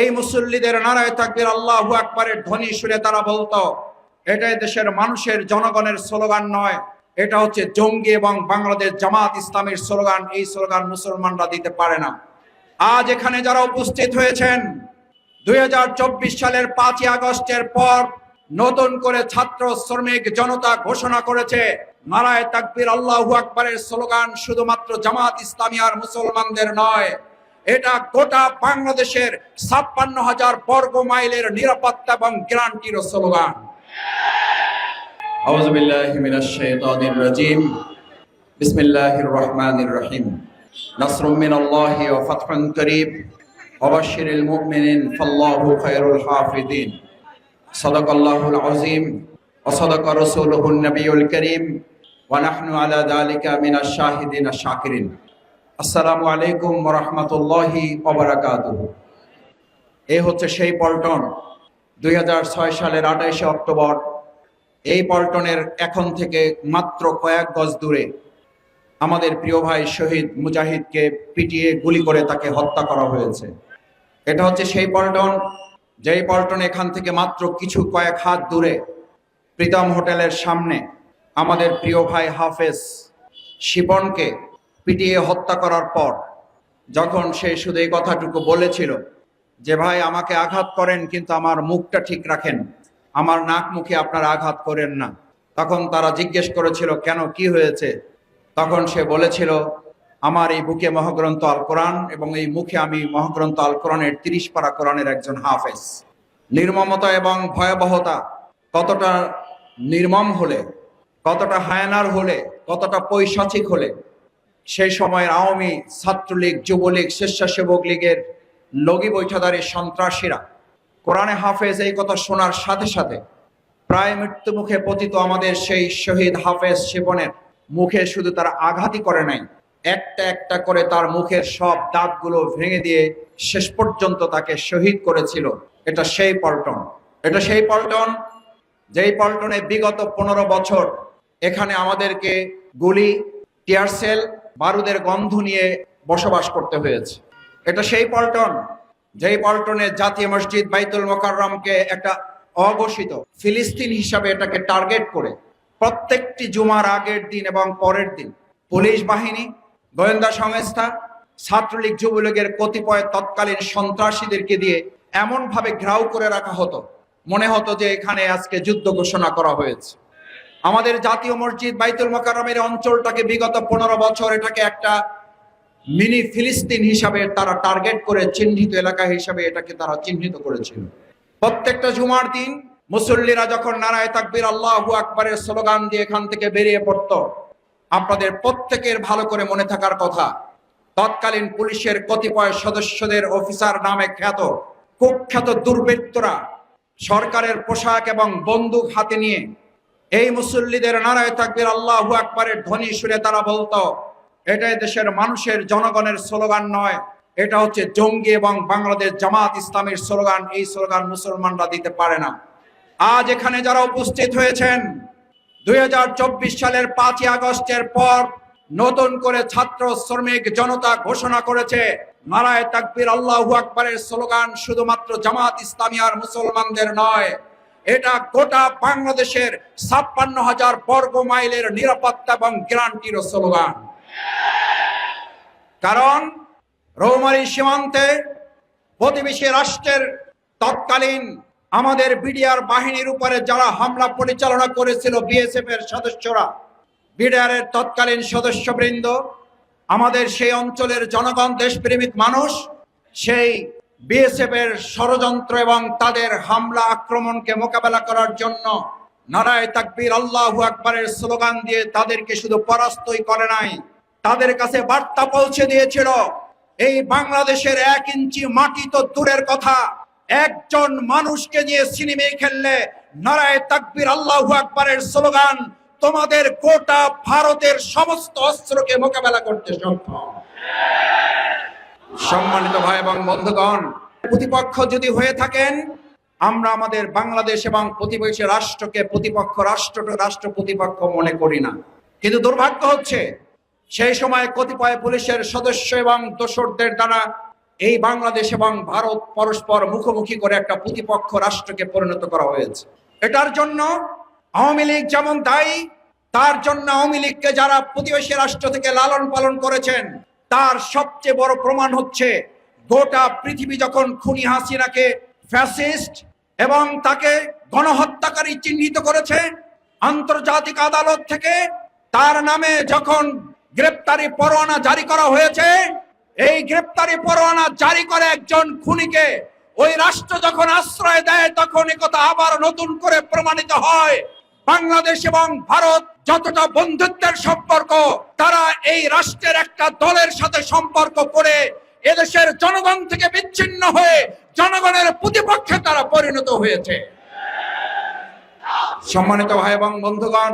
এই মুসল্লিদের নারায় তাকবীর আল্লাহু আকবারের ধ্বনি শুনে তারা বলতো, এটাই দেশের মানুষের জনগণের স্লোগান নয়, এটা হচ্ছে জঙ্গি এবং বাংলাদেশ জামাত ইসলামের স্লোগান, এই স্লোগান মুসলমানরা দিতে পারে না। আজ এখানে যারা উপস্থিত হয়েছেন, দুই হাজার চব্বিশ সালের পাঁচই আগস্টের পর নতুন করে ছাত্র শ্রমিক জনতা ঘোষণা করেছে, নারায় তাকবীর আল্লাহু আকবরের স্লোগান শুধুমাত্র জামাত ইসলামী আর মুসলমানদের নয় এটা গোটা বাংলাদেশের ছাপ্পান্ন হাজার বর্গ মাইলের নিরাপত্তা এবং গ্যারান্টির স্লোগান। বিসমিল্লাহির রহমানির রহিম। নাসরুম মিনাল্লাহি ওয়া ফাতহুন করিম। ওয়াবাশশিরিল মুমিনিন ফাল্লাহু খায়রুল হাফিজিন। সাদাকাল্লাহুল আযীম। ওয়া সাদাকা রাসূলুহুন নাবিয়ুল করিম। ওয়া নাহনু আলা যালিকা মিনাশ শাহিদিন আশ-শাকিরিন আসসালামু আলাইকুম রহমতুল্লাহি অবরাকাত এই হচ্ছে সেই পল্টন, দুই হাজার ছয় সালের আঠাইশে অক্টোবর। এই পল্টনের এখন থেকে মাত্র কয়েক গজ দূরে আমাদের প্রিয় ভাই শহীদ মুজাহিদকে পিটিয়ে গুলি করে তাকে হত্যা করা হয়েছে। এটা হচ্ছে সেই পল্টন, যেই পল্টন এখান থেকে মাত্র কিছু কয়েক হাত দূরে, প্রীতম হোটেলের সামনে আমাদের প্রিয় ভাই হাফেজ শিবনকে পিটিয়ে হত্যা করার পর যখন সে শুধু এই কথাটুকু বলেছিল যে, ভাই, আমাকে আঘাত করেন, কিন্তু আমার মুখটা ঠিক রাখেন। আমার নাক মুখে আপনারা আঘাত করেন না। তখন তারা জিজ্ঞেস করেছিল, কেন? কি হয়েছে? তখন সে বলেছিল, আমার এই বুকে মহাগ্রন্থ আল কোরআন এবং এই মুখে আমি মহাগ্রন্থ আল কোরআনের তিরিশ পারা কোরআনের একজন হাফেজ। নির্মমতা এবং ভয়াবহতা কতটা নির্মম হলে, কতটা হায়ানার হলে, কতটা পৈশাচিক হলে সেই সময়ের আওয়ামী ছাত্রলীগ, যুবলীগ, স্বেচ্ছাসেবক লীগের লগি বৈঠাদারী সন্ত্রাসীরা। কোরআনে হাফেজ এই কথা শোনার সাথে সাথে প্রায় মৃত্যু মুখে পতিত আমাদের সেই শহীদ হাফেজ শিবনের মুখে শুধু তার আঘাতই করে নাই, একটা একটা করে তার মুখের সব দাঁতগুলো ভেঙে দিয়ে শেষ পর্যন্ত তাকে শহীদ করেছিল। এটা সেই পল্টন। এটা সেই পল্টন, যেই পল্টনে বিগত পনেরো বছর এখানে আমাদেরকে গুলি টিয়ারসেল বারুদের গন্ধ নিয়ে বসবাস করতে হয়েছে। এটা সেই পল্টন, যেই পল্টনে জাতীয় মসজিদ বাইতুল মোকাররমকে একটা অঘোষিত ফিলিস্তিন হিসাবে এটাকে টার্গেট করে প্রত্যেকটি জুমার আগের দিন এবং পরের দিন পুলিশ বাহিনী, গোয়েন্দা সংস্থা, ছাত্রলীগ যুবলীগের কতিপয় তৎকালীন সন্ত্রাসীদেরকে দিয়ে এমন ভাবে ঘ্রাও করে রাখা হতো। মনে হতো যে এখানে আজকে যুদ্ধ ঘোষণা করা হয়েছে। আমাদের জাতীয় মসজিদ বাইতুল মোকাররমের অঞ্চলটাকে বিগত পনেরো বছর এটাকে একটা মিনি ফিলিস্তিন হিসাবে তারা টার্গেট করে চিহ্নিত এলাকা হিসাবে এটাকে তারা চিহ্নিত করেছিল। প্রত্যেকটা জুমার দিন মুসল্লিরা যখন নারায় তাকবির আল্লাহু আকবরের স্লোগান দিয়ে এখান থেকে বেরিয়ে পড়তো, আপনাদের প্রত্যেকের ভালো করে মনে থাকার কথা, তৎকালীন পুলিশের কতিপয় সদস্যদের অফিসার নামে খ্যাত, কুখ্যাত দুর্বৃত্তরা সরকারের পোশাক এবং বন্দুক হাতে নিয়ে এই মুসল্লিদের নারায় তাকবির আল্লাহ আকবরের ধ্বনি শুনে তারা বলতো, এটাই দেশের মানুষের জনগণের স্লোগান নয়, এটা হচ্ছে জঙ্গি এবং বাংলাদেশ জামাত ইসলামের স্লোগান, এই স্লোগান মুসলমানরা দিতে পারে না। আজ এখানে যারা উপস্থিত হয়েছেন, দুই হাজার চব্বিশ সালের পাঁচই আগস্টের পর নতুন করে ছাত্র শ্রমিক জনতা ঘোষণা করেছে, নারায় তাকবীর আল্লাহু আকবরের স্লোগান শুধুমাত্র জামাত ইসলামী আর মুসলমানদের নয় এটা গোটা বাংলাদেশের ছাপ্পান্ন হাজার বর্গ মাইলের নিরাপত্তা এবং গ্যারান্টির স্লোগান। কারণ রৌমারী সীমান্তে প্রতিবেশী রাষ্ট্রের তৎকালীন আমাদের বিডিআর বাহিনীর উপরে যারা হামলা পরিচালনা করেছিল বিএসএফ এর সদস্যরা বিডিআর এর তৎকালীন সদস্যবৃন্দ, আমাদের সেই অঞ্চলের জনগণ, দেশপ্রেমিক মানুষ, সেই বিএসএফ এর ষড়যন্ত্র এবং তাদের হামলা আক্রমণকে মোকাবেলা করার জন্য নারায় তাকবীর আল্লাহু আকবরের স্লোগান দিয়ে তাদেরকে শুধু পরাস্তই করে নাই, তাদের কাছে বার্তা পৌঁছে দিয়েছিল, এই বাংলাদেশের এক ইঞ্চি মাটি তো দূরের কথা, একজন মানুষকে নিয়ে সিনেমে খেললে নারায় তাকবীর আল্লাহু আকবরের স্লোগান তোমাদের গোটা ভারতের সমস্ত অস্ত্রকে মোকাবেলা করতে সক্ষম। সম্মানিত ভাই এবং বন্ধুগণ, প্রতিপক্ষ যদি হয়ে থাকেন, আমরা আমাদের বাংলাদেশ এবং প্রতিবেশী রাষ্ট্রকে প্রতিপক্ষ রাষ্ট্র রাষ্ট্র প্রতিপক্ষ মনে করি না। কিন্তু দুর্ভাগ্য হচ্ছে, সেই সময় কতিপয় পুলিশের সদস্য এবং দোসরদের দ্বারা এই বাংলাদেশ এবং ভারত পরস্পর মুখোমুখি করে একটা প্রতিপক্ষ রাষ্ট্রকে পরিণত করা হয়েছে। এটার জন্য আওয়ামী লীগ যেমন দায়ী, তার জন্য আওয়ামী লীগকে যারা প্রতিবেশী রাষ্ট্র থেকে লালন পালন করেছেন তার সবচেয়ে বড় প্রমাণ হচ্ছে গোটা পৃথিবী যখন খুনি হাসিনাকে ফ্যাসিস্ট এবং তাকে গণহত্যাকারী চিহ্নিত করেছে আন্তর্জাতিক আদালত থেকে, তার নামে যখন গ্রেপ্তারি পরোয়ানা জারি করা হয়েছে, এই গ্রেপ্তারি পরোয়ানা জারি করে একজন খুনিকে ওই রাষ্ট্র যখন আশ্রয় দেয়, তখন একথা আবার নতুন করে প্রমাণিত হয়। বাংলাদেশ এবং ভারত যতটা বন্ধুত্বের সম্পর্ক, তারা এই রাষ্ট্রের একটা দলের সাথে সম্পর্ক করে এদেশের জনগণ থেকে বিচ্ছিন্ন হয়ে জনগণের প্রতিপক্ষে তারা পরিণত হয়েছে। সম্মানিত ভাই এবং বন্ধুগণ,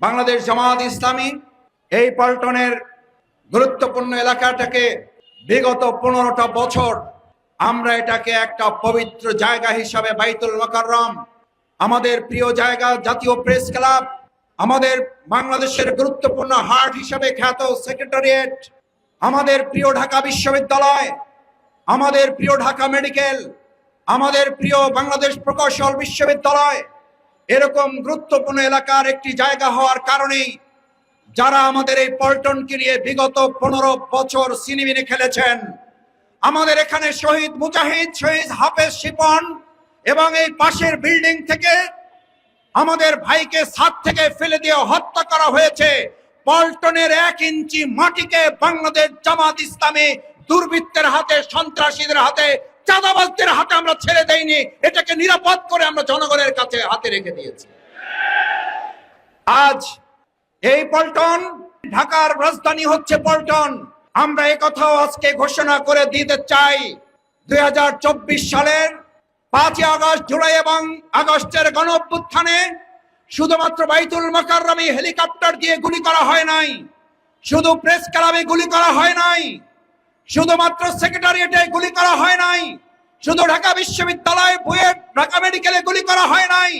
বাংলাদেশ জামাত ইসলামী এই পল্টনের গুরুত্বপূর্ণ এলাকাটাকে বিগত পনেরোটা বছর আমরা এটাকে একটা পবিত্র জায়গা হিসাবে বাইতুল মোকাররম, আমাদের প্রিয় জায়গা জাতীয় প্রেস ক্লাব আমাদের বাংলাদেশের গুরুত্বপূর্ণ হার্ট হিসাবে খ্যাত সেক্রেটারিয়েট, আমাদের প্রিয় ঢাকা বিশ্ববিদ্যালয়, আমাদের প্রিয় ঢাকা মেডিকেল, আমাদের প্রিয় বাংলাদেশ প্রকৌশল বিশ্ববিদ্যালয়, এরকম গুরুত্বপূর্ণ এলাকার একটি জায়গা হওয়ার কারণেই যারা আমাদের এই পল্টনকে নিয়ে বিগত পনেরো বছর সিনেমিনে খেলেছেন, আমাদের এখানে শহীদ মুজাহিদ, শহীদ হাফেজ শিপন এবং এই পাশের বিল্ডিং থেকে আমাদের ভাইকে ছাদ থেকে ফেলে দিয়ে হত্যা করা হয়েছে। পল্টনের এক ইঞ্চি মাটিকে বাংলাদেশ জামাত ইসলামী দুর্বৃত্তের হাতে, সন্ত্রাসীদের হাতে, চাঁদাবাজদের হাতে আমরা ছেড়ে দেইনি। এটাকে নিরাপদ করে আমরা জনগণের কাছে হাতে রেখে দিয়েছি। আজ এই পল্টন, ঢাকার রাজধানী হচ্ছে পল্টন। আমরা এই কথাও আজকে ঘোষণা করে দিতে চাই। দুই হাজার চব্বিশ সালের পাঁচই আগস্ট জুলাই এবং আগস্টের গণ অভ্যুত্থানে শুধুমাত্র বাইতুল মোকাররমে হেলিকপ্টার দিয়ে গুলি করা হয় নাই, শুধু প্রেস ক্লাবে গুলি করা হয় নাই, শুধুমাত্র সেক্রেটারিয়েটে গুলি করা হয় নাই, শুধু ঢাকা বিশ্ববিদ্যালয় বুয়েট, ঢাকা মেডিকেলে গুলি করা হয় নাই,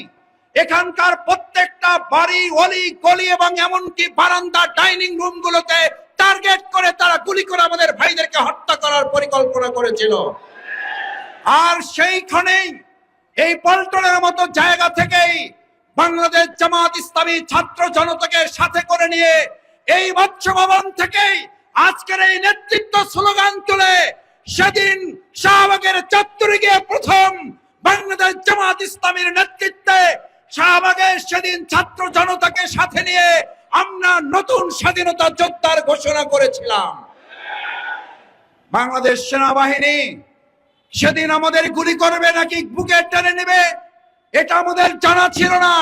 এখানকার প্রত্যেকটা বাড়ি, অলি, গলি এবং এমনকি বারান্দা, ডাইনিং রুম গুলোতে টার্গেট করে তারা গুলি করে আমাদের ভাইদেরকে হত্যা করার পরিকল্পনা করেছিল। আর সেইখানেই এই পল্টনের মতো জায়গা থেকেই বাংলাদেশ জামাত ইসলামী ছাত্র জনতাকে সাথে করে নিয়ে এই মৎস্য ভবন থেকেই আজকের এই নেতৃত্ব স্লোগান তুলে সেদিন শাহবাগের চত্বরে গিয়ে প্রথম বাংলাদেশ জামাত ইসলামীর নেতৃত্বে শাহবাগের সেদিন ছাত্র জনতাকে সাথে নিয়ে আমরা নতুন স্বাধীনতা যোদ্ধার ঘোষণা করেছিলাম। বাংলাদেশ সেনাবাহিনী সেদিন আমাদের গুলি করবে নাকি বুকে টেনে নেবে? এটা আমাদের জানা ছিল না।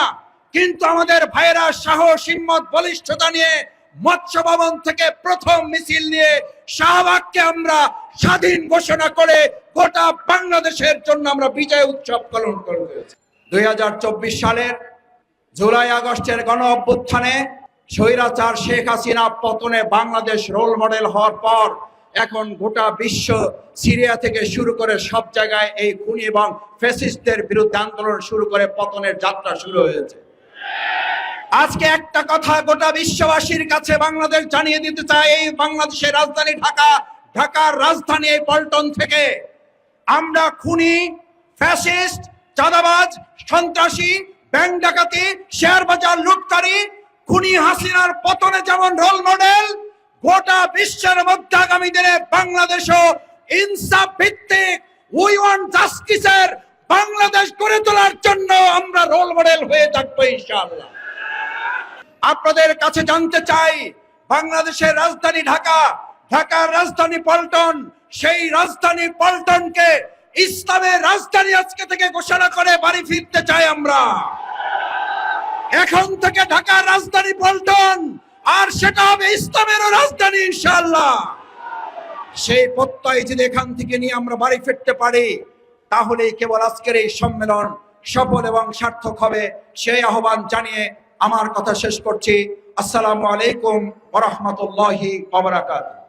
কিন্তু আমাদের ভাইয়েরা সাহস, হিম্মত, বলিষ্ঠতা নিয়ে মৎস্য ভবন থেকে প্রথম মিছিল নিয়ে শাহবাগকে আমরা স্বাধীন ঘোষণা করে গোটা বাংলাদেশের জন্য আমরা বিজয় উৎসব পালন করে দুই সালের জুলাই আগস্টের গণ অভ্যুত্থানে স্বৈরাচার শেখ হাসিনা পতনে বাংলাদেশ রোল মডেল হওয়ার পর এখন গোটা বিশ্ব সিরিয়া থেকে শুরু করে সব জায়গায় এই খুনি এবং ফ্যাসিস্টদের বিরুদ্ধে আন্দোলন শুরু করে পতনের যাত্রা শুরু হয়েছে। আজকে একটা কথা গোটা বিশ্ববাসীর কাছে বাংলাদেশ জানিয়ে দিতে চাই, এই বাংলাদেশের রাজধানী ঢাকা, ঢাকার রাজধানী এই পল্টন থেকে। আমরা খুনি, ফ্যাসিস্ট, চাঁদাবাজ, সন্ত্রাসী, ব্যাংক ডাকাতি, শেয়ার বাজার লুটকারী, খুনি হাসিনার পতনে যেমন রোল মডেল গোটা বিশ্বের মধ্যে আগামী দিনে বাংলাদেশও ইনসাফ ভিত্তিক উই ওয়ান্ট জাস্টিসের বাংলাদেশ গড়ে তোলার জন্য আমরা রোল মডেল হয়ে থাকব ইনশাআল্লাহ। আপনাদের কাছে জানতে চাই, বাংলাদেশের রাজধানী ঢাকা, ঢাকার রাজধানী পল্টন, সেই রাজধানী পল্টনকে ইসলামের রাজধানী আজকে থেকে ঘোষণা করে বাড়ি ফিরতে চাই আমরা। এখন থেকে ঢাকার রাজধানী পল্টন আর সেটা হবে ইসলামেরও রাজধানী ইনশাল্লাহ সেই প্রত্যয় যদি এখান থেকে নিয়ে আমরা বাড়ি ফিরতে পারি তাহলে কেবল আজকের এই সম্মেলন সফল এবং সার্থক হবে। সেই আহ্বান জানিয়ে আমার কথা শেষ করছি। আসসালামু আলাইকুম ওরহমতুল্লাহি ওবরাকাতুহু